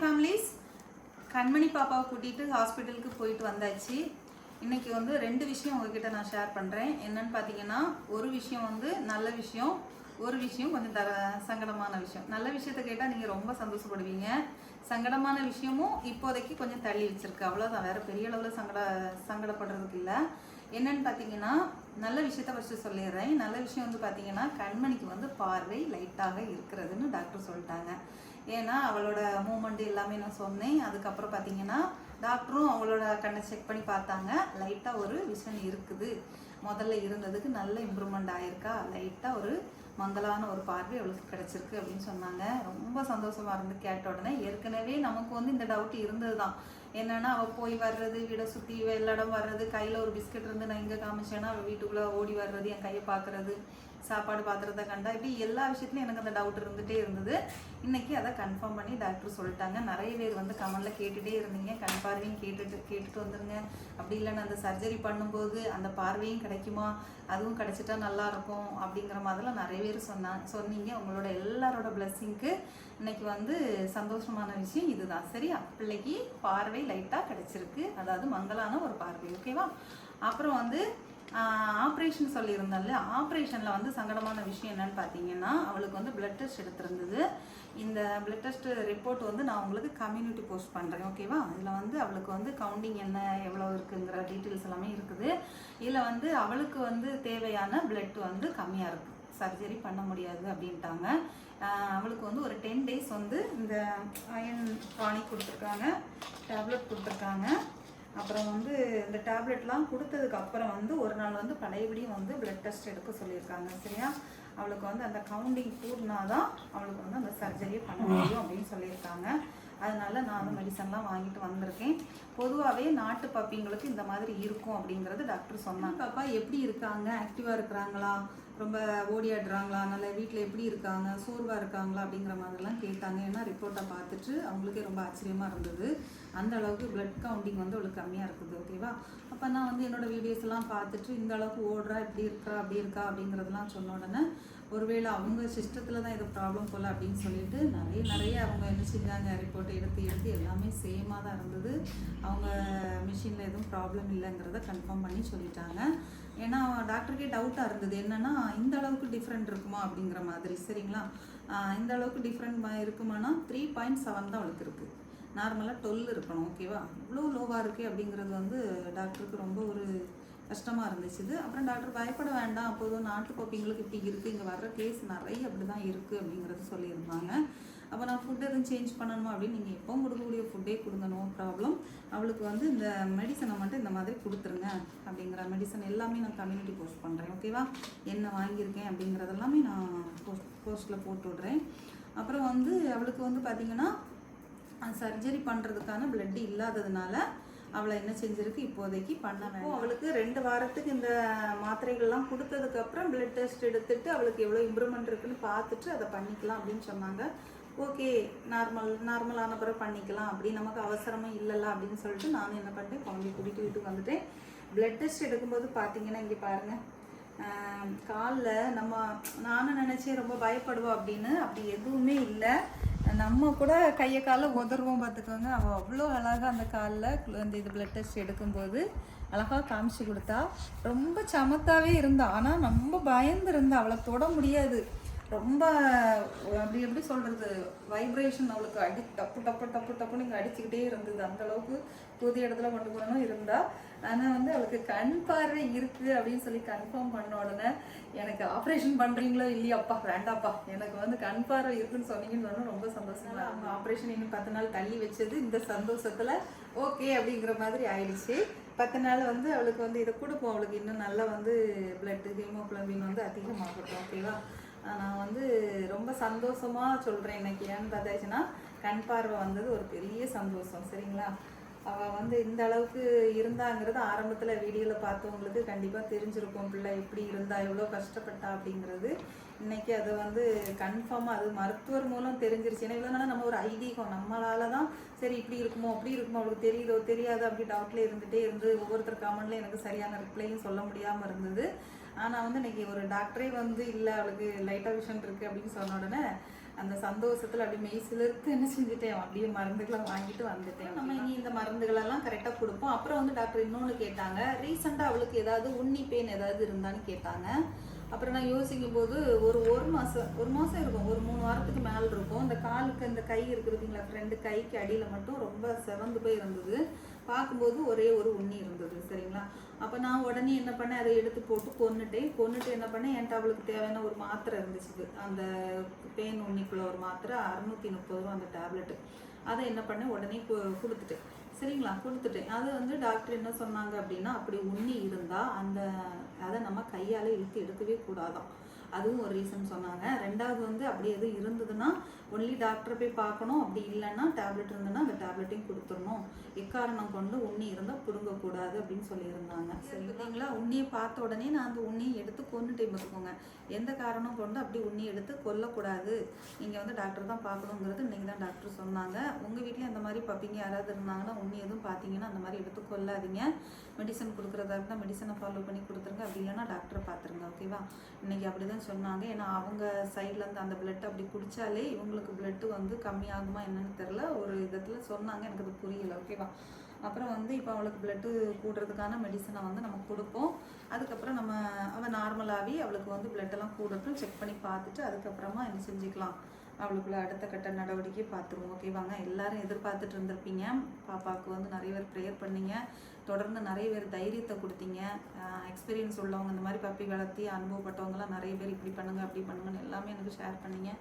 Families கண்மணி பாப்பாவை கூட்டிகிட்டு ஹாஸ்பிட்டலுக்கு போயிட்டு வந்தாச்சு. இன்றைக்கி வந்து ரெண்டு விஷயம் உங்ககிட்ட நான் ஷேர் பண்ணுறேன் என்னன்னு பார்த்தீங்கன்னா ஒரு விஷயம் வந்து நல்ல விஷயம் ஒரு விஷயம் கொஞ்சம் தர சங்கடமான விஷயம். நல்ல விஷயத்தை கேட்டால் நீங்கள் ரொம்ப சந்தோஷப்படுவீங்க. சங்கடமான விஷயமும் இப்போதைக்கு கொஞ்சம் தள்ளி வச்சிருக்கு. அவ்வளோதான் வேறு பெரிய அளவில் சங்கட சங்கடப்படுறதுக்கு இல்லை. என்னன்னு பார்த்தீங்கன்னா நல்ல விஷயத்த ஃபஸ்ட்டு சொல்லிடுறேன். நல்ல விஷயம் வந்து பார்த்தீங்கன்னா கண்மணிக்கு வந்து பார்வை லைட்டாக இருக்கிறதுன்னு டாக்டர் சொல்லிட்டாங்க. ஏன்னா அவளோட மூமெண்ட் எல்லாமே நான் சொன்னேன். அதுக்கப்புறம் பார்த்தீங்கன்னா டாக்டரும் அவளோட கண்ணை செக் பண்ணி பார்த்தாங்க. லைட்டாக ஒரு விஷன் இருக்குது. முதல்ல இருந்ததுக்கு நல்ல இம்ப்ரூவ்மெண்ட் ஆயிருக்கா? லைட்டாக ஒரு மங்கலான ஒரு பார்வை அவளுக்கு கிடச்சிருக்கு அப்படின்னு சொன்னாங்க. ரொம்ப சந்தோஷமாக இருந்து கேட்ட உடனே ஏற்கனவே நமக்கு வந்து இந்த டவுட் இருந்தது தான் என்னென்னா அவள் போய் வர்றது வீடை சுற்றி எல்லா இடம் வர்றது கையில் ஒரு பிஸ்கட் இருந்து நான் இங்கே காமிச்சேன்னா அவள் வீட்டுக்குள்ளே ஓடி வர்றது என் கையை பார்க்கறது. சாப்பாடு பாத்திரத்தை கண்டா இப்படி எல்லா விஷயத்துலையும் எனக்கு அந்த டவுட் இருந்துகிட்டே இருந்தது. இன்னைக்கு அதை கன்ஃபார்ம் பண்ணி டாக்டர் சொல்லிட்டாங்க. நிறைய பேர் வந்து கமெண்ட்ல கேட்டுட்டே இருந்தீங்க. கண் பார்வையும் கேட்டுட்டு கேட்டுட்டு வந்துருங்க. அப்படி இல்லைன்னா அந்த சர்ஜரி பண்ணும்போது அந்த பார்வையும் கிடைக்குமா? அதுவும் கிடைச்சிட்டா நல்லா இருக்கும் அப்படிங்கிற மாதிரிலாம் நிறைய பேர் சொன்னாங்க சொன்னீங்க. உங்களோட எல்லாரோட பிளெஸ்ஸிங்க்கு இன்னைக்கு வந்து சந்தோஷமான விஷயம் இதுதான். சரி பிள்ளைக்கு பார்வை லைட்டாக கிடைச்சிருக்கு. அதாவது மங்கலான ஒரு பார்வை ஓகேவா அப்புறம் வந்து ஆப்ரேஷன் சொல்லியிருந்தால ஆப்ரேஷனில் வந்து சங்கடமான விஷயம் என்னன்னு பார்த்தீங்கன்னா அவளுக்கு வந்து பிளட் டெஸ்ட் எடுத்திருந்தது. இந்த பிளட் டெஸ்ட் ரிப்போர்ட் வந்து நான் உங்களுக்கு கம்யூனிட்டி போஸ்ட் பண்ணுறேன் ஓகேவா இதில் வந்து அவளுக்கு வந்து கவுண்டிங் என்ன எவ்வளோ இருக்குங்கிற டீட்டெயில்ஸ் எல்லாமே இருக்குது. இதில் வந்து அவளுக்கு வந்து தேவையான பிளட் வந்து கம்மியாக இருக்குது சர்ஜரி பண்ண முடியாது அப்படின்ட்டாங்க. அவளுக்கு வந்து ஒரு டென் டேஸ் வந்து இந்த அயன் டானிக் கொடுத்துருக்காங்க டேப்லெட் கொடுத்துருக்காங்க. அப்புறம் வந்து இந்த டேப்லெட்லாம் கொடுத்ததுக்கு அப்புறம் வந்து ஒரு நாள் வந்து பழையபடியும் வந்து பிளட் டெஸ்ட் எடுக்க சொல்லியிருக்காங்க சரியா? அவளுக்கு வந்து அந்த கவுண்டிங் கூடினாதான் அவளுக்கு வந்து அந்த சர்ஜரியை பண்ண முடியும் அப்படின்னு சொல்லியிருக்காங்க. அதனால நான் மெடிசன்லாம் வாங்கிட்டு வந்திருக்கேன். பொதுவாகவே நாட்டு பப்பிங்களுக்கு இந்த மாதிரி இருக்கும் அப்படிங்கிறது டாக்டர் சொன்னாங்க. பாப்பா எப்படி இருக்காங்க? ஆக்டிவாக இருக்கிறாங்களா? ரொம்ப ஓடியாடுறாங்களா நல்ல வீட்டில் எப்படி இருக்காங்க? சோர்வாக இருக்காங்களா? அப்படிங்கிற மாதிரிலாம் கேட்டாங்க. ஏன்னா ரிப்போர்ட்டை பார்த்துட்டு அவங்களுக்கே ரொம்ப ஆச்சரியமாக இருந்தது. அந்த அளவுக்கு பிளட் கவுண்டிங் வந்து அவளுக்கு கம்மியாக இருக்குது ஓகேவா அப்போ நான் வந்து என்னோட வீடியோஸ்லாம் பார்த்துட்டு இந்த அளவுக்கு ஓடுறா இப்படி இருக்கா அப்படி இருக்கா அப்படிங்கிறதெல்லாம் சொன்ன உடனே ஒருவேளை அவங்க சிஸ்டத்தில் தான் இது ப்ராப்ளம் போல் அப்படின்னு சொல்லிட்டு நிறைய நிறைய அவங்க என்ன செஞ்சாங்க ரிப்போர்ட்டை எடுத்து எடுத்து எல்லாமே சேமாக தான் இருந்தது. அவங்க மிஷினில் எதுவும் ப்ராப்ளம் இல்லைங்கிறத கன்ஃபார்ம் பண்ணி சொல்லிட்டாங்க. ஏன்னா டாக்டருக்கே டவுட்டாக இருந்தது. என்னன்னா இந்த அளவுக்கு டிஃப்ரெண்ட் இருக்குமா அப்படிங்கிற மாதிரி சரிங்களா? இந்த அளவுக்கு டிஃப்ரெண்ட் இருக்குமானா த்ரீ பாயிண்ட் செவன் தான் அவளுக்கு இருக்குது நார்மலாக டுவெல் இருக்கணும் ஓகேவா இவ்வளோ லோவாக இருக்கே அப்படிங்கிறது வந்து டாக்டருக்கு ரொம்ப ஒரு கஷ்டமாக இருந்துச்சு இது அப்புறம் டாக்டர் பயப்பட வேண்டாம். அப்போதும் நாட்டு பப்பிங்களுக்கு இப்படி இருக்குது இங்கே வர்ற கேஸ் நிறைய அப்படி தான் இருக்குது அப்படிங்கிறது சொல்லியிருந்தாங்க. அப்போ நான் ஃபுட் எதுவும் சேஞ்ச் பண்ணணுமா அப்படின்னு நீங்கள் எப்போவும் கொடுக்கக்கூடிய ஃபுட்டே கொடுங்க. நோ ப்ராப்ளம் அவளுக்கு வந்து இந்த மெடிசனை மட்டும் இந்த மாதிரி கொடுத்துருங்க அப்படிங்கிற மெடிசன் எல்லாமே நான் கம்யூனிட்டி போஸ்ட் பண்ணுறேன் ஓகேவா என்ன வாங்கியிருக்கேன் அப்படிங்கிறதெல்லாமே நான் போஸ்ட் போஸ்ட்டில் போட்டு விட்றேன். அப்புறம் வந்து அவளுக்கு வந்து பார்த்திங்கன்னா சர்ஜரி பண்ணுறதுக்கான பிளட் இல்லாததுனால அவளை என்ன செஞ்சிருக்கு இப்போதைக்கு பண்ண வேண்டாம். அவளுக்கு ரெண்டு வாரத்துக்கு இந்த மாத்திரைகள்லாம் கொடுத்ததுக்கு அப்புறம் பிளட் டெஸ்ட் எடுத்துட்டு அவளுக்கு எவ்வளோ இம்ப்ரூவ்மெண்ட் இருக்குன்னு பார்த்துட்டு அதை பண்ணிக்கலாம் அப்படின்னு சொன்னாங்க. ஓகே நார்மல் நார்மலான பிறகு பண்ணிக்கலாம் அப்படி நமக்கு அவசரமே இல்லைல்ல அப்படின்னு சொல்லிட்டு நானும் என்ன பண்ணிட்டேன் குழந்தைய கூட்டிகிட்டு வீட்டுக்கு வந்துட்டேன். பிளட் டெஸ்ட் எடுக்கும்போது பார்த்தீங்கன்னா இங்கே பாருங்கள் காலில் நம்ம நானும் நினச்சேன் ரொம்ப பயப்படுவோம் அப்படின்னு அப்படி எதுவுமே இல்லை. நம்ம கூட கையை காலை உதறுவோம் பார்த்துக்கோங்க. அவள் அவ்வளோ அழகாக அந்த காலில் இந்த இது பிளட் டெஸ்ட் எடுக்கும்போது அழகாக காமிச்சு கொடுத்தா. ரொம்ப சமத்தாவே இருந்தா. ஆனால் ரொம்ப பயந்து இருந்தா அவளை தொட முடியாது. ரொம்ப அப்படி எப்படி சொல்றது வைப்ரேஷன் அவளுக்கு அடி டப்பு டப்பு டப்பு டப்புன்னு இங்கே அடிச்சுக்கிட்டே இருந்தது. அந்த அளவுக்கு புதிய இடத்துல கொண்டு போகணும் இருந்தா. ஆனால் வந்து அவளுக்கு கண் பார்வை இருக்கு அப்படின்னு சொல்லி கன்ஃபார்ம் பண்ண உடனே எனக்கு ஆப்ரேஷன் பண்றீங்களோ இல்லையாப்பா? வேண்டாப்பா. எனக்கு வந்து கண் பார்வை இருக்குன்னு சொன்னீங்கன்னு சொன்னா ரொம்ப சந்தோஷமா அவங்க ஆப்ரேஷன் இன்னும் பத்து நாள் தள்ளி வச்சது. இந்த சந்தோஷத்துல ஓகே அப்படிங்கிற மாதிரி ஆயிடுச்சு. பத்து நாள் வந்து அவளுக்கு வந்து இதை கொடுப்போம். அவளுக்கு இன்னும் நல்லா வந்து பிளட் ஹீமோகுளோபின் வந்து அதிகமாகட்டும். ஓகேவா? நான் வந்து ரொம்ப சந்தோஷமாக சொல்கிறேன் இன்னைக்கு ஏன்னு பார்த்தாச்சுன்னா கண் பார்வை வந்தது ஒரு பெரிய சந்தோஷம் சரிங்களா? அவள் வந்து இந்த அளவுக்கு இருந்தாங்கிறது ஆரம்பத்தில் வீடியோவில் பார்த்தவங்களுக்கு கண்டிப்பாக தெரிஞ்சிருக்கும். பிள்ளை எப்படி இருந்தா எவ்வளோ கஷ்டப்பட்டா அப்படிங்கிறது. இன்னைக்கு அது வந்து கன்ஃபார்மாக அது மருத்துவர் மூலம் தெரிஞ்சிருச்சு. ஏன்னா இவ்வளோ நம்ம ஒரு ஐதீகம். நம்மளால தான் சரி இப்படி இருக்குமோ அப்படி இருக்குமோ அவளுக்கு தெரியுதோ தெரியாது அப்படி டவுட்லேயே இருந்துகிட்டே இருந்து ஒவ்வொருத்தர் கமெண்ட்ல எனக்கு சரியான ரிப்ளையும் சொல்ல முடியாமல் இருந்தது. ஆனால் வந்து இன்னைக்கு ஒரு டாக்டரே வந்து இல்லை அவளுக்கு லைட்டாக விஷன் இருக்குது அப்படின்னு சொன்ன உடனே அந்த சந்தோஷத்துல அப்படியே மெய் சிலிருத்து என்ன செஞ்சுட்டேன்? அப்படியே மருந்துகளை வாங்கிட்டு வந்துட்டேன். நம்ம இனி இந்த மருந்துகளெல்லாம் கரெக்டாக கொடுப்போம். அப்புறம் வந்து டாக்டர் இன்னொன்று கேட்டாங்க. ரீசெண்டாக அவளுக்கு ஏதாவது உண்ணி பெயின் ஏதாவது இருந்தான்னு கேட்டாங்க. அப்புறம் நான் யோசிக்கும் போது ஒரு ஒரு மாதம் ஒரு மாதம் இருக்கும். ஒரு மூணு வாரத்துக்கு மேலே இருக்கும். இந்த காலுக்கு இந்த கை இருக்குதுங்களா ஃப்ரெண்டு கைக்கு அடியில் மட்டும் ரொம்ப சிவந்து போய் இருந்தது. பார்க்கும்போது ஒரே ஒரு உண்ணி இருந்தது சரிங்களா? அப்போ நான் உடனே என்ன பண்ணேன் அதை எடுத்து போட்டு கொன்னுட்டேன். கொன்னுட்டு என்ன பண்ணேன் என்கிட்ட அவளுக்கு தேவையான ஒரு மாத்திரை இருந்துச்சு அந்த பெயின் உண்ணிக்குள்ள ஒரு மாத்திரை அறுநூத்தி முப்பது ரூபா அந்த டேப்லெட்டு. அதை என்ன பண்ணேன் உடனே கு- கொடுத்துட்டேன். சரிங்களா? கொடுத்துட்டேன். அது வந்து டாக்டர் என்ன சொன்னாங்க அப்படின்னா அப்படி உண்ணி இருந்தால் அந்த அதை நம்ம கையால் இழுத்து எடுக்கவே கூடாதான் அதுவும் ஒரு ரீசன் சொன்னாங்க. ரெண்டாவது வந்து அப்படி எதுவும் இருந்ததுன்னா ஒன்லி டாக்டரை போய் பார்க்கணும். அப்படி இல்லைன்னா டேப்லெட் இருந்ததுன்னா அந்த டேப்லெட்டையும் கொடுத்துடணும். எக்காரணம் கொண்டு உண்ணி இருந்தால் பிடுங்கக்கூடாது அப்படின்னு சொல்லியிருந்தாங்க. சரிங்களா உண்ணியை பார்த்த உடனே நான் அந்த உண்ணியை எடுத்து கொண்டுட்டே பார்த்துக்கோங்க எந்த காரணம் கொண்டு அப்படி உண்ணி எடுத்து கொல்லக்கூடாது? நீங்கள் வந்து டாக்டர் தான் பார்க்கணுங்கிறது இன்னைக்கு தான் டாக்டர் சொன்னாங்க. உங்கள் வீட்லேயும் அந்த மாதிரி பப்பிங்க யாராவது இருந்தாங்கன்னா உண்ணி எதுவும் பார்த்தீங்கன்னா அந்த மாதிரி எடுத்து கொல்லாதீங்க. மெடிசன் கொடுக்குறதா இருந்தால் மெடிசனை ஃபாலோ பண்ணி கொடுத்துருங்க. அப்படி இல்லைன்னா டாக்டரை பார்த்துருங்க. ஓகேவா இன்னைக்கு அப்படி தான் சொன்னாங்க. ஏன்னா அவங்க சைட்லேருந்து அந்த பிளட் அப்படி குடித்தாலே இவங்களுக்கு பிளட்டு வந்து கம்மியாகுமா என்னன்னு தெரில ஒரு விதத்தில் சொன்னாங்க. எனக்கு அது புரியல. ஓகேவா அப்புறம் வந்து இப்போ அவளுக்கு பிளட்டு கூடுறதுக்கான மெடிசனை வந்து நம்ம கொடுப்போம். அதுக்கப்புறம் நம்ம அவள் நார்மலாகவே அவளுக்கு வந்து பிளட்டெல்லாம் எல்லாம் கூடட்டும். செக் பண்ணி பார்த்துட்டு அதுக்கப்புறமா என்ன செஞ்சுக்கலாம். அவளுக்குள்ள அடுத்த கட்ட நடவடிக்கை பார்த்துருவோம். ஓகேவாங்க எல்லாரும் எதிர்பார்த்துட்டு இருந்திருப்பீங்க. பாப்பாவுக்கு வந்து நிறைய பேர் ப்ரேயர் பண்ணீங்க. தொடர்ந்து நிறைய பேர் தைரியத்தை கொடுத்தீங்க. எக்ஸ்பீரியன்ஸ் உள்ளவங்க இந்த மாதிரி பப்பி வளர்த்தி அனுபவப்பட்டவங்கலாம் நிறைய பேர் இப்படி பண்ணுங்கள் அப்படி பண்ணுங்கன்னு எல்லாமே எனக்கு ஷேர் பண்ணீங்க.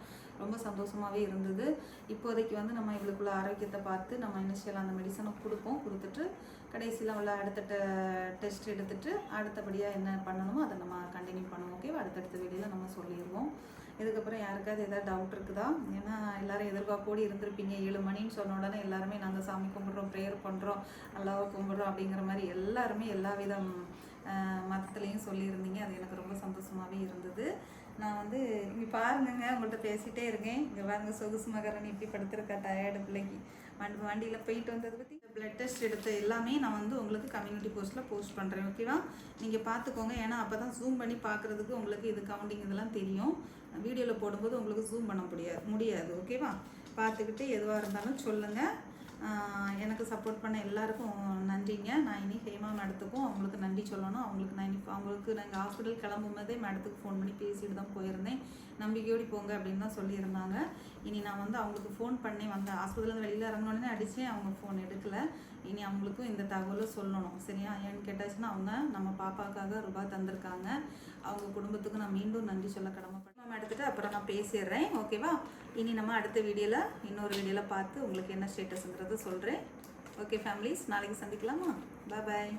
ரொம்ப சந்தோஷமாகவே இருந்தது. இப்போதைக்கு வந்து நம்ம இவளுக்குள்ள ஆரோக்கியத்தை பார்த்து நம்ம இனிஷியல் அந்த மெடிசனை கொடுப்போம். கொடுத்துட்டு கடைசியில் அவளை அடுத்த டெஸ்ட் எடுத்துட்டு அடுத்தபடியாக என்ன பண்ணணுமோ அதை நம்ம கண்டினியூ பண்ணுவோம் ஓகேவா அடுத்தடுத்த வீடியோவில் நம்ம சொல்லிடுவோம். இதுக்கப்புறம் யாருக்காவது ஏதாவது டவுட் இருக்குதா? ஏன்னா எல்லாரும் எதிர்பார்ப்போடு இருந்திருப்பீங்க. ஏழு மணின்னு சொன்ன உடனே எல்லாருமே நாங்கள் சாமி கும்பிட்றோம் ப்ரேயர் பண்ணுறோம் அல்லாவை கும்பிட்றோம் அப்படிங்கிற மாதிரி எல்லாருமே எல்லா விதம் மதத்துலேயும் சொல்லியிருந்தீங்க. அது எனக்கு ரொம்ப சந்தோஷமாகவே இருந்தது. நான் வந்து இங்கே பாருங்கங்க உங்கள்கிட்ட பேசிகிட்டே இருக்கேன். இங்கே பாருங்கள் சொகுசு மகரன் இப்படி படுத்துருக்கா டயர்டு பிள்ளைக்கு. வண்டி வண்டியில் போயிட்டு வந்ததை பற்றி பிளட் டெஸ்ட் எடுத்த எல்லாமே நான் வந்து உங்களுக்கு கம்யூனிட்டி போஸ்ட்டில் போஸ்ட் பண்ணுறேன் ஓகேவா நீங்கள் பார்த்துக்கோங்க ஏன்னா அப்போ தான் ஜூம் பண்ணி பார்க்குறதுக்கு உங்களுக்கு இது கவுண்டிங் இதெல்லாம் தெரியும். வீடியோவில் போடும்போது உங்களுக்கு ஜூம் பண்ண முடியாது முடியாது ஓகேவா பார்த்துக்கிட்டு எதுவாக இருந்தாலும் சொல்லுங்கள் எனக்கு சப்போர்ட் பண்ண எல்லாருக்கும் நன்றிங்க. நான் இனி ஹேமா மேடத்துக்கும் அவங்களுக்கு நன்றி சொல்லணும். அவங்களுக்கு நான் இனி அவங்களுக்கு நாங்கள் ஹாஸ்பிட்டல் கிளம்பும் போதே மேடத்துக்கு ஃபோன் பண்ணி பேசிட்டு தான் போயிருந்தேன். நம்பிக்கையோடு போங்க அப்படின்னு தான் சொல்லியிருந்தாங்க. இனி நான் வந்து அவங்களுக்கு ஃபோன் பண்ணேன் வந்தேன் ஹாஸ்பிட்டலேருந்து வெளியில் இறங்கினோடனே அடித்தேன் அவங்க ஃபோன் எடுக்கல. இனி அவங்களுக்கும் இந்த தகவலும் சொல்லணும். சரியா? ஏன்னு கேட்டாச்சுன்னா அவங்க நம்ம பாப்பாக்காக ரூபாய் தந்திருக்காங்க. அவங்க குடும்பத்துக்கு நான் மீண்டும் நன்றி சொல்ல கடமைப்பட்டேன் நம்ம எடுத்துகிட்டு அப்புறம் நான் பேசிடுறேன். ஓகேவா? இனி நம்ம அடுத்த வீடியோவில் இன்னொரு வீடியோவில் பார்த்து உங்களுக்கு என்ன ஸ்டேட்டஸ்ங்கிறது சொல்கிறேன் ஓகே ஃபேமிலிஸ் நாளைக்கு சந்திக்கலாமா? பாய்